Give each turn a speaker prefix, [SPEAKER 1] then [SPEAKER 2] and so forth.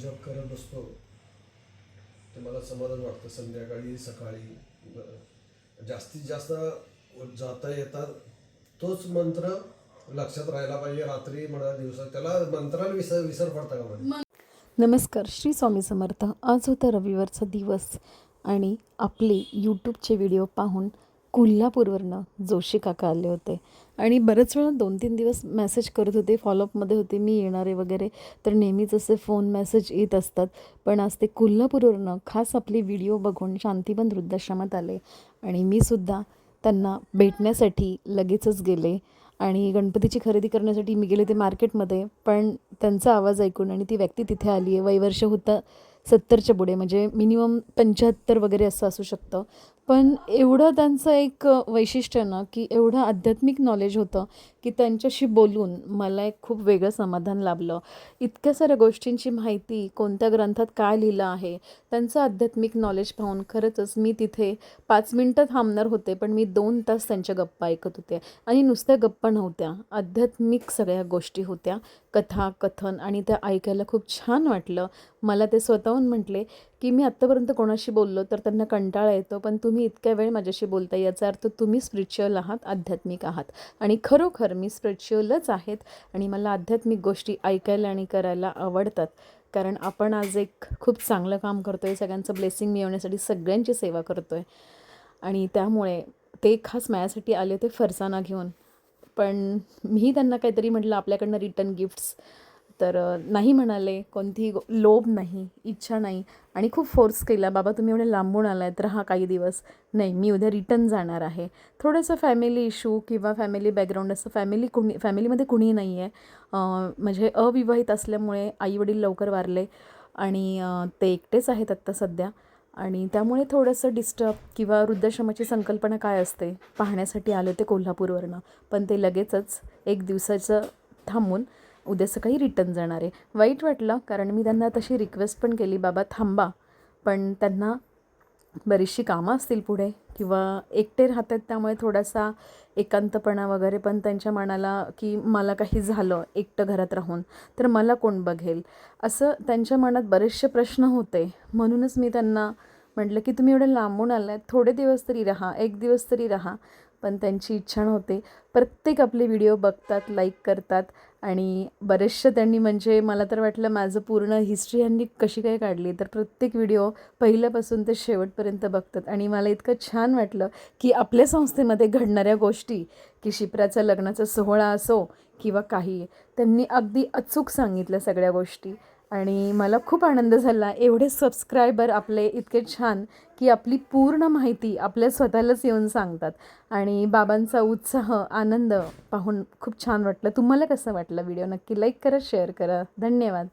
[SPEAKER 1] जप करत असतो ते मला समाधान वाटतं. संध्याकाळी सकाळी जास्तीत जास्त जाता येतात तोच मंत्र लक्षात राहायला पाहिजे. रात्री म्हणा दिवसात त्याला मंत्राला विसर विसर पडता का
[SPEAKER 2] नमस्कार. श्री स्वामी समर्थ. आज होता रविवारचा दिवस आणि आपले यूट्यूबचे व्हिडिओ पाहून कोल्हापूरवरनं जोशी काका आले होते. आणि बरेच वेळा दोन तीन दिवस मेसेज करत होते फॉलोअपमध्ये होते मी येणारे वगैरे तर नेहमीच असे फोन मेसेज येत असतात. पण आज ते कोल्हापूरवरनं खास आपले व्हिडिओ बघून शांतीबन वृद्धाश्रमात आले. आणि मी सुद्धा त्यांना भेटण्यासाठी लगेचच गेले. आणि गणपतीची खरेदी करण्यासाठी मी गेले ते मार्केटमध्ये पण त्यांचा आवाज ऐकून आणि ती व्यक्ती तिथे आली आहे वैवर्ष होतं सत्तरच्या पुढे म्हणजे मिनिमम पंच्याहत्तर वगैरे असं असू शकतं. पण एवढं त्यांचं एक वैशिष्ट्य ना की एवढं आध्यात्मिक नॉलेज होतं की त्यांच्याशी बोलून मला एक खूप वेगळं समाधान लाभलं. इतक्या साऱ्या गोष्टींची माहिती कोणत्या ग्रंथात काय लिहिलं आहे त्यांचं आध्यात्मिक नॉलेज पाहून खरंचच मी तिथे पाच मिनटं थांबणार होते पण मी दोन तास त्यांच्या गप्पा ऐकत होते. आणि नुसत्या गप्पा नव्हत्या आध्यात्मिक सगळ्या गोष्टी होत्या. कथा कथन आणि त्या ऐकायला खूप छान वाटलं. मला ते स्वतःहून म्हटले की मी आत्तापर्यंत कोणाशी बोललो तर त्यांना कंटाळा येतो पण तुम्ही इतक्या वेळ माझ्याशी बोलता याचा अर्थ तुम्ही स्पिरिच्युअल आहात आध्यात्मिक आहात. आणि खरोखर मी स्पिरिच्युअलच आहेत आणि मला आध्यात्मिक गोष्टी ऐकायला आणि करायला आवडतात. कारण आपण आज एक खूप चांगलं काम करतो आहे सगळ्यांचं ब्लेसिंग मिळवण्यासाठी सगळ्यांची सेवा करतो आहे आणि त्यामुळे ते खास माझ्यासाठी आले होते फरसाना घेऊन. पण मी त्यांना काहीतरी म्हटलं आपल्याकडनं रिटर्न गिफ्ट्स. तर नाही म्हणाले कोणतीही लोभ नाही इच्छा नाही आणि खूप फोर्स केला बाबा तुम्ही एवढे लांबून आला तर हा काही दिवस नाही मी उद्या रिटर्न जाणार आहे. थोडंसं फॅमिली इशू किंवा फॅमिली बॅकग्राऊंड असं फॅमिली कुणी फॅमिलीमध्ये कुणी नाही आहे म्हणजे अविवाहित असल्यामुळे आईवडील लवकर वारले आणि ते एकटेच आहेत आत्ता सध्या. आणि त्यामुळे थोडंसं डिस्टर्ब किंवा वृद्धाश्रमाची संकल्पना काय असते? पाहण्यासाठी आले होते कोल्हापूरवरनं. पण ते लगेचच एक दिवसाचं थांबून उद्या सकाळी रिटर्न जाणार आहे. वाईट वाटलं कारण मी त्यांना तशी रिक्वेस्ट पण केली बाबा थांबा. पण त्यांना बरीचशी कामं असतील पुढे. किंवा एकटे राहतात त्यामुळे थोडासा एकांतपणा वगैरे पण त्यांच्या मनाला की मला काही झालं एकटं घरात राहून तर मला कोण बघेल? असं त्यांच्या मनात बरेचसे प्रश्न होते. म्हणूनच मी त्यांना म्हटलं की तुम्ही एवढं लांबून आलात थोडे दिवस तरी राहा एक दिवस तरी राहा. पण त्यांची इच्छा नव्हते. प्रत्येक आपले व्हिडिओ बघतात लाईक करतात आणि बरेचशा त्यांनी म्हणजे मला तर वाटलं माझं पूर्ण हिस्ट्री यांनी कशी काय काढली तर प्रत्येक व्हिडिओ पहिल्यापासून ते शेवटपर्यंत बघतात. आणि मला इतकं छान वाटलं की आपल्या संस्थेमध्ये घडणाऱ्या गोष्टी की शिप्राचा लग्नाचा सोहळा असो किंवा काही त्यांनी अगदी अचूक सांगितल्या सगळ्या गोष्टी. आणि मला खूप आनंद झाला. एवढे सबस्क्रायबर आपले इतके छान की आपली पूर्ण माहिती आपल्या स्वतःलाच येऊन सांगतात. आणि बाबांचा उत्साह आनंद पाहून खूप छान वाटलं. तुम्हाला कसं वाटलं? व्हिडिओ नक्की लाईक करा शेअर करा. धन्यवाद.